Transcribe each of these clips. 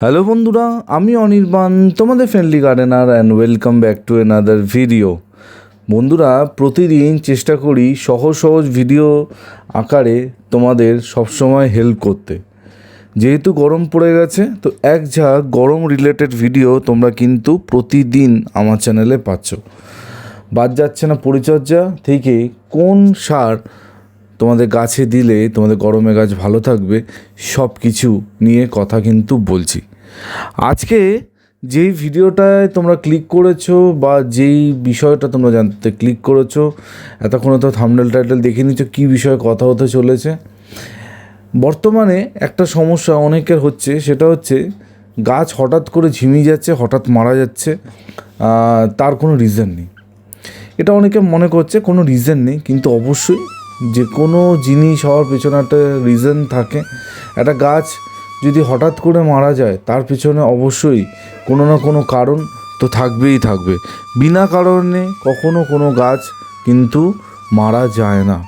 Hello বন্ধুরা, আমি অনির্বাণ, তোমাদের friendly gardener and welcome back to another video বন্ধুরা, প্রতিদিন চেষ্টা করি সহজ সহজ ভিডিও আকারে তোমাদের সবসময় হেল্প করতে। যেহেতু গরম পড়ে গেছে, তো এক ঝাঁক গরম রিলেটেড ভিডিও তোমরা কিন্তু প্রতিদিন আমার চ্যানেলে পাচ্ছ। বাদ যাচ্ছে না পরিচর্যা, থেকে কোন সার তোমাদের গাছে দিলে তোমাদের গরমে গাছ ভালো থাকবে সব কিছু নিয়ে কথা কিন্তু বলছি। আজকে যেই ভিডিওটায় তোমরা ক্লিক করেছ বা যেই বিষয়টা তোমরা জানতে ক্লিক করেছ, এতক্ষণে তো থামনেল টাইটেল দেখে নিচ্ছ কী বিষয়ে কথা হতে চলেছে। বর্তমানে একটা সমস্যা অনেকের হচ্ছে, সেটা হচ্ছে গাছ হঠাৎ করে ঝিমিয়ে যাচ্ছে, হঠাৎ মারা যাচ্ছে তার কোনো রিজন নেই। এটা অনেকে মনে করছে, কোনো রিজন নেই, কিন্তু অবশ্যই যে কোনো জিনিস হওয়ার পেছনে একটা রিজন থাকে। একটা গাছ যদি হঠাৎ করে মারা যায়, তার পিছনে অবশ্যই কোনো না কোনো কারণ তো থাকবেই থাকবে। বিনা কারণে কখনো কোনো গাছ কিন্তু মারা যায় না।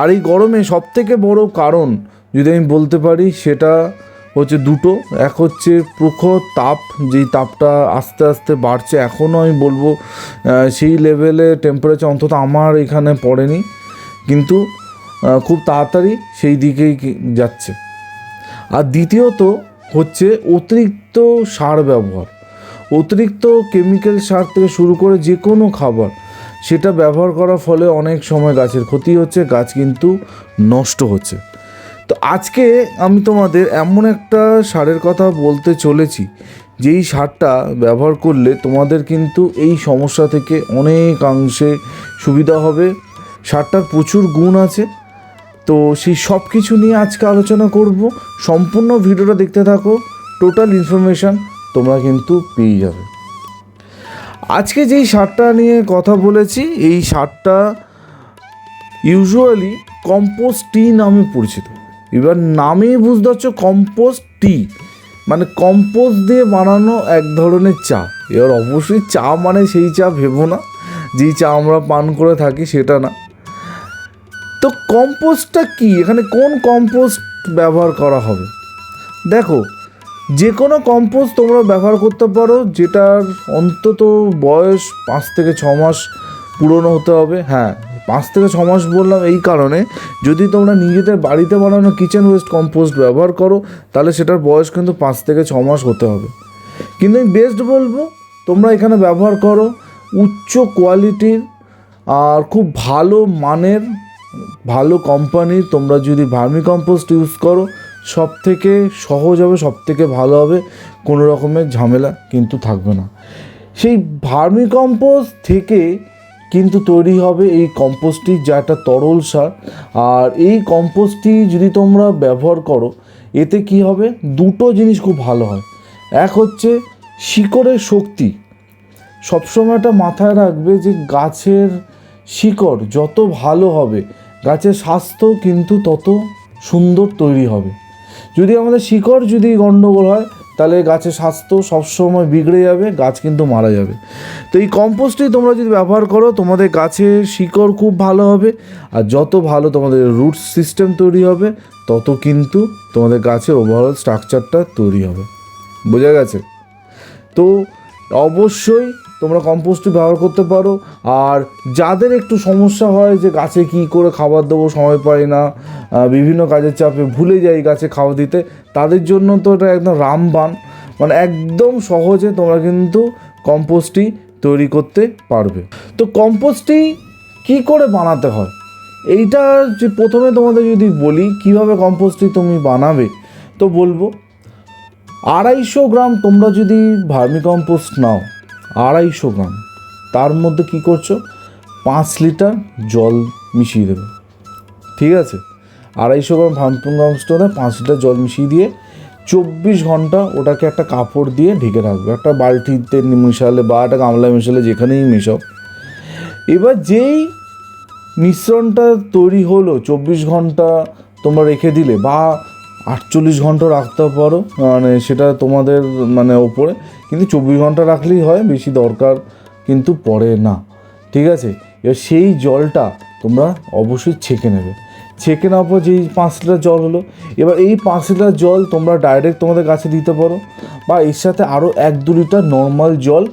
আর এই গরমে সবথেকে বড় কারণ যদি আমি বলতে পারি, সেটা হচ্ছে দুটো। এক হচ্ছে প্রখর তাপ, যেই তাপটা আস্তে আস্তে বাড়ছে, এখনও আমি বলব সেই লেভেলে টেম্পারেচার অন্তত আমার এখানে পড়েনি। কিন্তু খুব তাড়াতাড়ি সেই দিকেই যাচ্ছে। আর দ্বিতীয়ত হচ্ছে অতিরিক্ত সার ব্যবহার। অতিরিক্ত কেমিক্যাল সার থেকে শুরু করে যে কোনো খাবার, সেটা ব্যবহার করার ফলে অনেক সময় গাছের ক্ষতি হচ্ছে, গাছ কিন্তু নষ্ট হচ্ছে। তো আজকে আমি তোমাদের এমন একটা সারের কথা বলতে চলেছি, যেই সারটা ব্যবহার করলে তোমাদের কিন্তু এই সমস্যা থেকে অনেকাংশে সুবিধা হবে। সারটার প্রচুর গুণ আছে তো সেই সব কিছু নিয়ে আজকে আলোচনা করব। সম্পূর্ণ ভিডিওটা দেখতে থাকো। টোটাল ইনফরমেশান তোমরা কিন্তু পেয়ে যাবে। আজকে যেই সারটা নিয়ে কথা বলেছি, এই সারটা ইউজুয়ালি কম্পোস্ট টি নামে পরিচিত। এবার নামেই বুঝতে পারছ কম্পোস্ট টি মানে কম্পোস্ট দিয়ে বানানো এক ধরনের চা। এবার অবশ্যই চা মানে সেই চা ভেবো না। যেই চা আমরা পান করে থাকি সেটা না। তো কম্পোস্টটা কি? এখানে কোন কম্পোস্ট ব্যবহার করা হবে? দেখো যে কোনো কম্পোস্ট তোমরা ব্যবহার করতে পারো, যেটার অন্তত বয়স পাঁচ থেকে ছ মাস পুরনো হতে হবে। হ্যাঁ পাঁচ থেকে ছ মাস বললাম এই কারণে। যদি তোমরা নিজেদের বাড়িতে বানানো কিচেন ওয়েস্ট কম্পোস্ট ব্যবহার করো, তাহলে সেটার বয়স কিন্তু পাঁচ থেকে ছ মাস হতে হবে। কিন্তু আমি বেস্ট বলব, তোমরা এখানে ব্যবহার করো উচ্চ কোয়ালিটির আর খুব ভালো মানের ভালো কোম্পানির তোমরা যদি ভার্মি কম্পোস্ট ইউজ করো সব থেকে সহজ হবে সব থেকে ভালো হবে, কোনো রকমের ঝামেলা কিন্তু থাকবে না। সেই ভার্মি কম্পোস্ট থেকে কিন্তু তৈরি হবে এই কম্পোস্টটি যা একটা তরল সার। আর এই কম্পোস্টটি যদি তোমরা ব্যবহার করো, এতে কি হবে? দুটো জিনিস খুব ভালো হয়। এক হচ্ছে শিকড়ের শক্তি। সবসময়টা মাথায় রাখবে যে গাছের শিকড় যত ভালো হবে গাছের স্বাস্থ্য কিন্তু তত সুন্দর তৈরি হবে। যদি আমাদের শিকড় যদি গণ্ডগোল হয়, তাহলে গাছের স্বাস্থ্য সবসময় বিগড়ে যাবে, গাছ কিন্তু মারা যাবে। তো এই কম্পোস্টটি তোমরা যদি ব্যবহার করো, তোমাদের গাছের শিকড় খুব ভালো হবে, আর যত ভালো তোমাদের রুট সিস্টেম তৈরি হবে, তত কিন্তু তোমাদের গাছের ওভারঅল স্ট্রাকচারটা তৈরি হবে। বোঝা গেছে? তো অবশ্যই তোমরা কম্পোস্টটি ব্যবহার করতে পারো। আর যাদের একটু সমস্যা হয় যে গাছে কি করে খাবার দেবো, সময় পাই না বিভিন্ন কাজের চাপে ভুলে যাই গাছে খাওয়া দিতে, তাদের জন্য তো এটা একদম রামবান মানে একদম সহজে তোমরা কিন্তু কম্পোস্টটি তৈরি করতে পারবে। তো কম্পোস্টটি কি করে বানাতে হয়? এইটা যে প্রথমে তোমাদের যদি বলি, কীভাবে কম্পোস্টটি তুমি বানাবে, তো বলব। আড়াইশো গ্রাম তোমরা যদি ভার্মি কম্পোস্ট নাও আড়াইশো গ্রাম। তার মধ্যে কি করছ? পাঁচ লিটার জল মিশিয়ে দেবে। ঠিক আছে? আড়াইশো গ্রাম ভার্মি কম্পোস্টে পাঁচ লিটার জল মিশিয়ে দিয়ে চব্বিশ ঘণ্টা ওটাকে একটা কাপড় দিয়ে ঢেকে রাখবে। একটা বালতিতে মিশালে বা একটা গামলায় মিশালে যেখানেই মেশাও। এবার যেই মিশ্রণটা তৈরি হলো, চব্বিশ ঘণ্টা তোমরা রেখে দিলে বা আটচল্লিশ ঘণ্টা রাখতে পারো মানে সেটা তোমাদের মানে ওপরে, কিন্তু চব্বিশ ঘণ্টা রাখলেই হয়, বেশি দরকার কিন্তু পড়ে না, ঠিক আছে? এবার সেই জলটা তোমরা অবশ্যই ছেঁকে নেবে। ছেঁকে নেওয়ার পর যেই পাঁচ লিটার জল হলো, এবার এই পাঁচ লিটার জল তোমরা ডাইরেক্ট তোমাদের গাছে দিতে পারো, বা এর সাথে আরও এক দু লিটার নর্মাল জল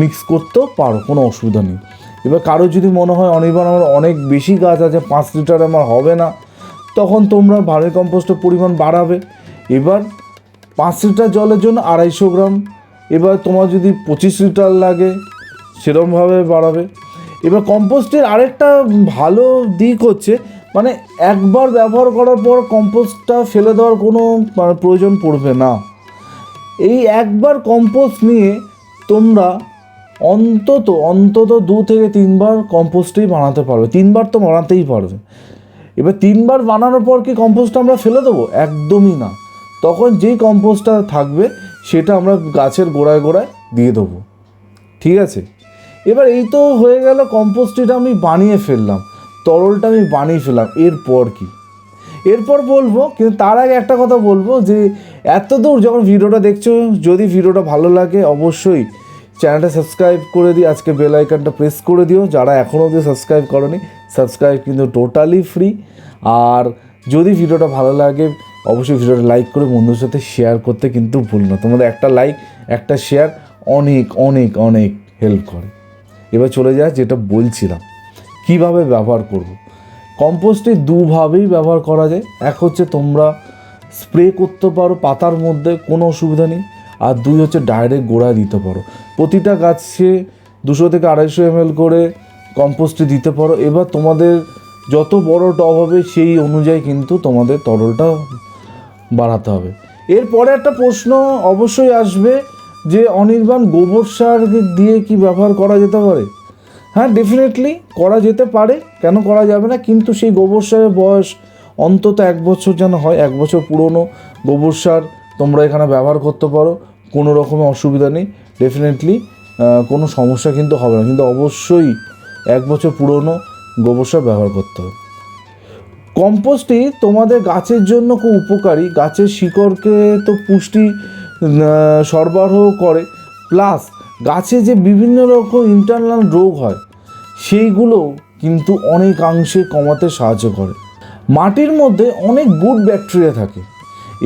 মিক্স করতেও পারো, কোনো অসুবিধা নেই। এবার কারও যদি মনে হয় অনির্বাণ আমার অনেক বেশি গাছ আছে, পাঁচ লিটার আমার হবে না তখন তোমরা ভার্মি কম্পোস্টের পরিমাণ বাড়াবে। এবার পাঁচ লিটার জলের জন্য আড়াইশো গ্রাম। এবার তোমার যদি পঁচিশ লিটার লাগে সেরকমভাবে বাড়াবে। এবার কম্পোস্টের আরেকটা ভালো দিক হচ্ছে মানে একবার ব্যবহার করার পর কম্পোস্টটা ফেলে দেওয়ার কোনো প্রয়োজন পড়বে না। এই একবার কম্পোস্ট নিয়ে তোমরা অন্তত অন্তত দু থেকে তিনবার কম্পোস্টই বানাতে পারবে। তিনবার তো বানাতেই পারবে। এবার তিনবার বানানোর পর কি কম্পোস্টটা আমরা ফেলে দেবো? একদমই না। তখন যেই কম্পোস্টটা থাকবে, সেটা আমরা গাছের গোড়ায় গোড়ায় দিয়ে দেবো। ঠিক আছে? এবার এই তো হয়ে গেল কম্পোস্টটা আমি বানিয়ে ফেললাম। তরলটা আমি বানিয়ে ফেললাম। এরপর কি? এরপর বলব, কিন্তু তার আগে একটা কথা বলব যে এত দূর যখন ভিডিওটা দেখছ, যদি ভিডিওটা ভালো লাগে, অবশ্যই চ্যানেলটা সাবস্ক্রাইব করে দিই আজকে বেল আইকনটা প্রেস করে দিও। যারা এখনও অবধি সাবস্ক্রাইব করনি সাবস্ক্রাইব কিন্তু টোটালি ফ্রি আর যদি ভিডিওটা ভালো লাগে, অবশ্যই ভিডিওটা লাইক করে বন্ধুর সাথে শেয়ার করতে কিন্তু ভুল না। তোমাদের একটা লাইক একটা শেয়ার অনেক অনেক অনেক হেল্প করে। এবার চলে যায় যেটা বলছিলাম। কীভাবে ব্যবহার করব। কম্পোস্টে দুভাবেই ব্যবহার করা যায়। এক হচ্ছে তোমরা স্প্রে করতে পারো পাতার মধ্যে, কোনো অসুবিধা নেই। আর দুই হচ্ছে ডাইরেক্ট গোড়ায় দিতে পারো। প্রতিটা গাছে দুশো থেকে আড়াইশো এম করে কম্পোস্টে দিতে পারো। এবার তোমাদের যত বড় টব হবে সেই অনুযায়ী কিন্তু তোমাদের তরলটা বাড়াতে হবে। এরপরে একটা প্রশ্ন অবশ্যই আসবে যে অনির্বাণ গোবর সার দিয়ে কি ব্যবহার করা যেতে পারে? হ্যাঁ ডেফিনেটলি করা যেতে পারে। কেন করা যাবে না? কিন্তু সেই গোবর সারের বয়স অন্তত এক বছর যেন হয়, এক বছর পুরনো গোবর সার তোমরা এখানে ব্যবহার করতে পারো। কোনো রকমের অসুবিধা নেই। ডেফিনেটলি কোনো সমস্যা কিন্তু হবে না। কিন্তু অবশ্যই এক বছর পুরনো গোবর সার ব্যবহার করতে হবে। কম্পোস্টই তোমাদের গাছের জন্য খুব উপকারী। গাছের শিকড়কে তো পুষ্টি সরবরাহ করে। প্লাস গাছে যে বিভিন্ন রকম ইন্টারনাল রোগ হয়, সেইগুলো কিন্তু অনেকাংশে কমাতে সাহায্য করে। মাটির মধ্যে অনেক গুড ব্যাকটেরিয়া থাকে।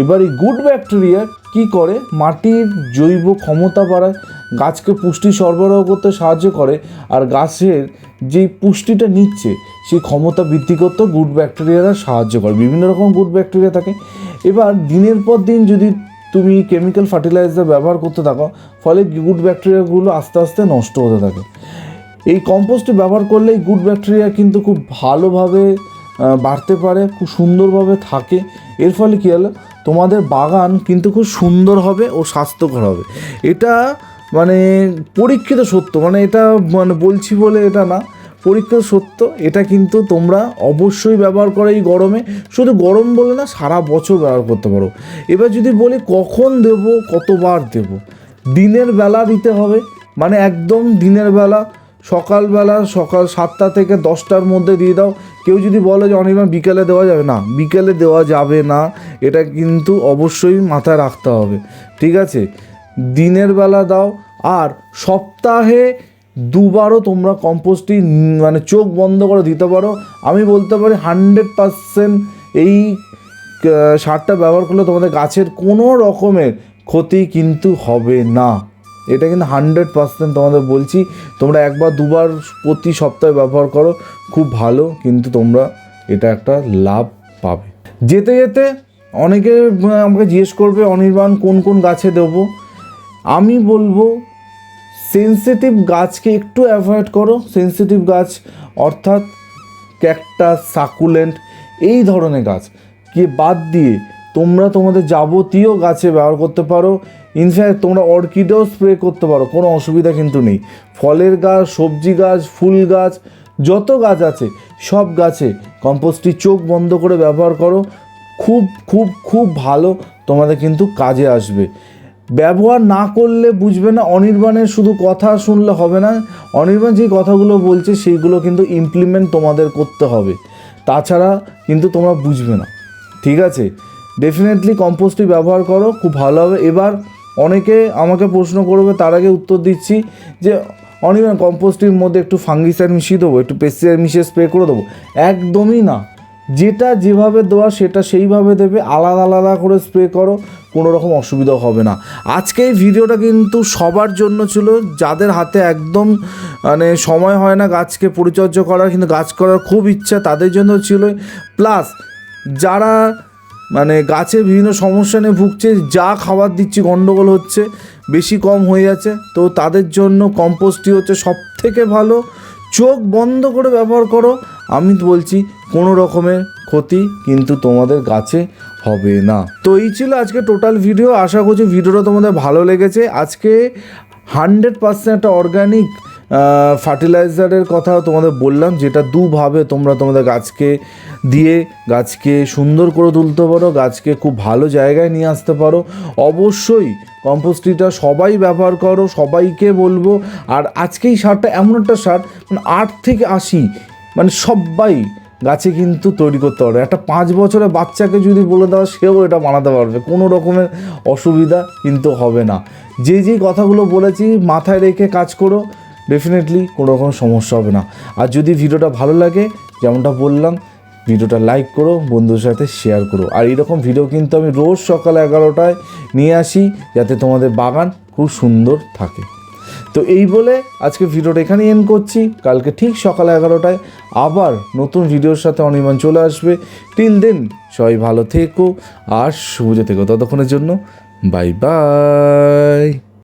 এবার এই গুড ব্যাকটেরিয়া কি করে? মাটির জৈব ক্ষমতা বাড়ায়, গাছকে পুষ্টি সরবরাহ করতে সাহায্য করে, আর গাছের যে পুষ্টিটা নিচ্ছে, সেই ক্ষমতা বৃদ্ধি করতে গুড ব্যাকটেরিয়ারা সাহায্য করে। বিভিন্ন রকম গুড ব্যাকটেরিয়া থাকে। এবার দিনের পর দিন যদি তুমি কেমিক্যাল ফার্টিলাইজার ব্যবহার করতে থাকো, ফলে গুড ব্যাকটেরিয়াগুলো আস্তে আস্তে নষ্ট হতে থাকে। এই কম্পোস্ট ব্যবহার করলে এই গুড ব্যাকটেরিয়া কিন্তু খুব ভালোভাবে বাড়তে পারে, খুব সুন্দরভাবে থাকে। এর ফলে কী হলো? তোমাদের বাগান কিন্তু খুব সুন্দর হবে ও স্বাস্থ্যকর হবে। এটা মানে পরীক্ষিত সত্য মানে এটা মানে বলছি বলে এটা না, পরীক্ষিত সত্য। এটা কিন্তু তোমরা অবশ্যই ব্যবহার করো এই গরমে। শুধু গরম বলে না, সারা বছর ব্যবহার করতে পারো। এবার যদি বলি কখন দেব, কতবার দেব? দিনের বেলা দিতে হবে মানে একদম দিনের বেলা সকালবেলা সকাল সাতটা থেকে দশটার মধ্যে দিয়ে দাও। কেউ যদি বলে যে অনির্বাণ বিকেলে দেওয়া যাবে না। বিকেলে দেওয়া যাবে না। এটা কিন্তু অবশ্যই মাথায় রাখতে হবে। ঠিক আছে? দিনের বেলা দাও। আর সপ্তাহে দুবারও তোমরা কম্পোস্টই উম, মানে চোখ বন্ধ করে দিতে পারো। আমি বলতে পারি হান্ড্রেড পারসেন্ট এই সারটা ব্যবহার করলে তোমাদের গাছের কোনো রকমের ক্ষতি কিন্তু হবে না। এটা কিন্তু হান্ড্রেড পার্সেন্ট তোমাদের বলছি, তোমরা একবার দুবার প্রতি সপ্তাহে ব্যবহার করো, খুব ভালো, কিন্তু তোমরা এটা একটা লাভ পাবে। যেতে যেতে অনেকে আমাকে জিজ্ঞেস করবে, অনির্বাণ, কোন কোন গাছে দেবো? আমি বলব সেন্সিটিভ গাছকে একটু অ্যাভয়েড করো সেন্সিটিভ গাছ অর্থাৎ ক্যাকটাস সাকুলেন্ট এই ধরনের গাছ, কে বাদ দিয়ে তোমরা তোমাদের যাবতীয় গাছে ব্যবহার করতে পারো। ইনফ্যাক্ট তোমরা অর্কিডেও স্প্রে করতে পারো, কোনো অসুবিধা কিন্তু নেই। ফলের গাছ, সবজি গাছ, ফুল গাছ, যত গাছ আছে, সব গাছে কম্পোস্টটি চোখ বন্ধ করে ব্যবহার করো। খুব খুব খুব ভালো তোমাদের কিন্তু কাজে আসবে। ব্যবহার না করলে বুঝবে না অনির্বাণের শুধু কথা শুনলে হবে না। অনির্বাণ যে কথাগুলো বলছে, সেইগুলো কিন্তু ইমপ্লিমেন্ট তোমাদের করতে হবে। তাছাড়া কিন্তু তোমরা বুঝবে না। ঠিক আছে? ডেফিনেটলি কম্পোস্টই ব্যবহার করো, খুব ভালো হবে। এবার অনেকে আমাকে প্রশ্ন করবে, তার আগে উত্তর দিচ্ছি যে অনির্বাণ কম্পোস্টের মধ্যে একটু ফাঙ্গিসাইড মিশিয়ে দেবো, একটু পেস্টিসাইড মিশিয়ে স্প্রে করে দেবো। একদমই না। যেটা যেভাবে দেওয়া, সেটা সেইভাবে দেবে, আলাদা আলাদা করে স্প্রে করো, কোনো রকম অসুবিধা হবে না। আজকে এই ভিডিওটা কিন্তু সবার জন্য ছিল, যাদের হাতে একদম মানে সময় হয় না গাছকে পরিচর্যা করার, কিন্তু গাছ করার খুব ইচ্ছা তাদের জন্য ছিল। প্লাস যারা মানে গাছে বিভিন্ন সমস্যা নিয়ে ভুগছে, যা খাবার দিচ্ছি, গন্ডগোল হচ্ছে, বেশি কম হয়ে যাচ্ছে। তো তাদের জন্য কম্পোস্টই হচ্ছে সব থেকে ভালো। চোখ বন্ধ করে ব্যবহার করো। আমি বলছি, কোনো রকমের ক্ষতি কিন্তু তোমাদের গাছে হবে না। তো এই ছিল আজকে টোটাল ভিডিও আশা করছি ভিডিওটা তোমাদের ভালো লেগেছে। আজকে হান্ড্রেড পার্সেন্ট একটা অর্গানিক ফার্টিলাইজারের কথা তোমাদের বললাম, যেটা দুভাবে তোমরা তোমাদের গাছকে দিয়ে, গাছকে সুন্দর করে তুলতে পারো, গাছকে খুব ভালো জায়গায় নিয়ে আসতে পারো। অবশ্যই কম্পোস্টিটা সবাই ব্যবহার করো, সবাইকে বলব। আর আজকে এই সারটা এমন একটা সার মানে আট থেকে আশি মানে সবাই গাছে কিন্তু তৈরি করতে পারবে। একটা পাঁচ বছরের বাচ্চাকে যদি বলে দেওয়া সেও এটা বানাতে পারবে। কোনো রকমের অসুবিধা কিন্তু হবে না। যে যে কথাগুলো বলেছি, মাথায় রেখে কাজ করো। ডেফিনেটলি কোনো রকম সমস্যা হবে না। আর যদি ভিডিওটা ভালো লাগে, যেমনটা বললাম, ভিডিওটা লাইক করো, বন্ধুদের সাথে শেয়ার করো। আর এরকম ভিডিও কিন্তু আমি রোজ সকাল এগারোটায় নিয়ে আসি, যাতে তোমাদের বাগান খুব সুন্দর থাকে। তো এই বলে আজকে ভিডিওটা এখানে এন্ড করছি। কালকে ঠিক সকাল এগারোটায় আবার নতুন ভিডিওর সাথে অনির্বাণ চলে আসবে। টিল দেন সবাই ভালো থেকো আর সবুজে থেকো ততক্ষণের জন্য বাই বাই